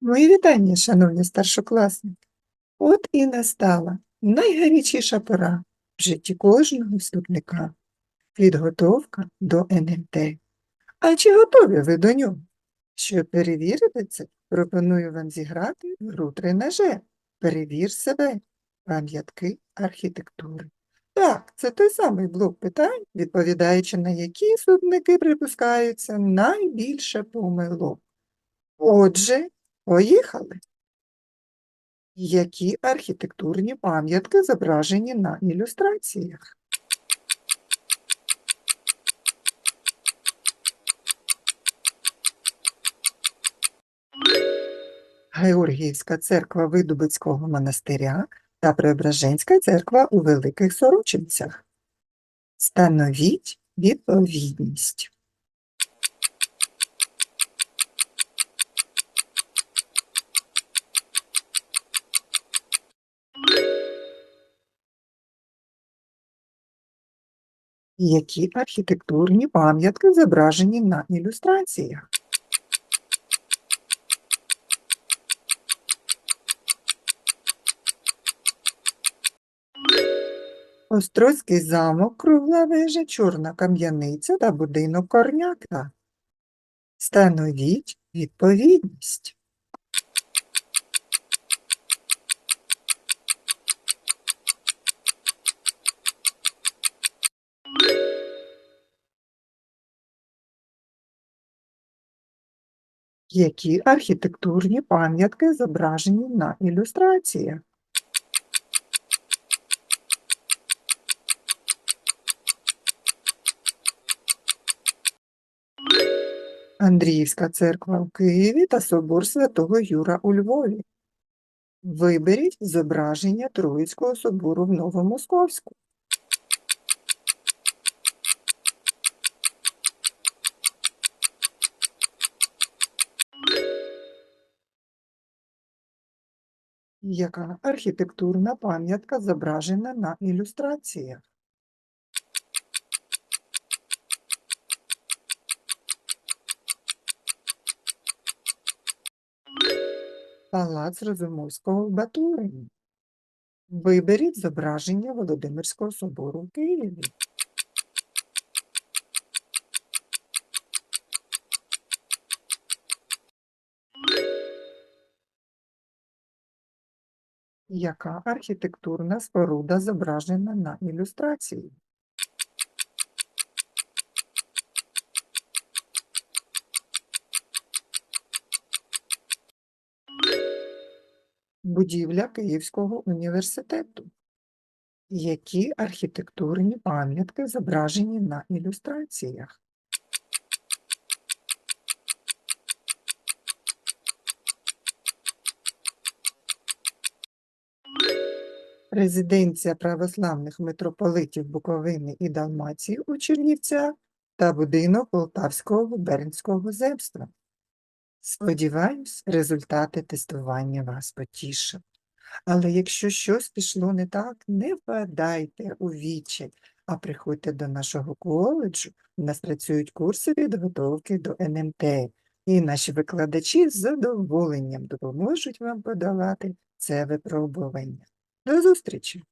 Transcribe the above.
Мої вітання, шановні старшокласники. От і настала найгарячіша пора в житті кожного вступника – підготовка до НМТ. А чи готові ви до нього? Щоб перевірити це, пропоную вам зіграти в гру тренаже. Перевір себе, пам'ятки архітектури. Так, це той самий блок питань, відповідаючи на які вступники припускаються найбільше помилок. Отже, Поїхали. Які архітектурні пам'ятки зображені на ілюстраціях? Георгіївська церква Видубицького монастиря та Преображенська церква у Великих Сорочинцях. Становіть відповідність. Які архітектурні пам'ятки зображені на ілюстраціях? Острозький замок, кругла вежа, чорна кам'яниця та будинок корняка. Становіть відповідність. Які архітектурні пам'ятки зображені на ілюстраціях? Андріївська церква в Києві та собор Святого Юра у Львові. Виберіть зображення Троїцького собору в Новомосковську. Яка архітектурна пам'ятка зображена на ілюстраціях? Палац Розумовського в Батурині. Виберіть зображення Володимирського собору в Києві. Яка архітектурна споруда зображена на ілюстрації? Будівля Київського університету. Які архітектурні пам'ятки зображені на ілюстраціях? Резиденція православних митрополитів Буковини і Далмації у Чернівцях та будинок Полтавського губернського земства. Сподіваюсь, результати тестування вас потішили. Але якщо щось пішло не так, не впадайте у відчай, а приходьте до нашого коледжу. У нас працюють курси підготовки до НМТ, і наші викладачі з задоволенням допоможуть вам подолати це випробування. До зустрічі!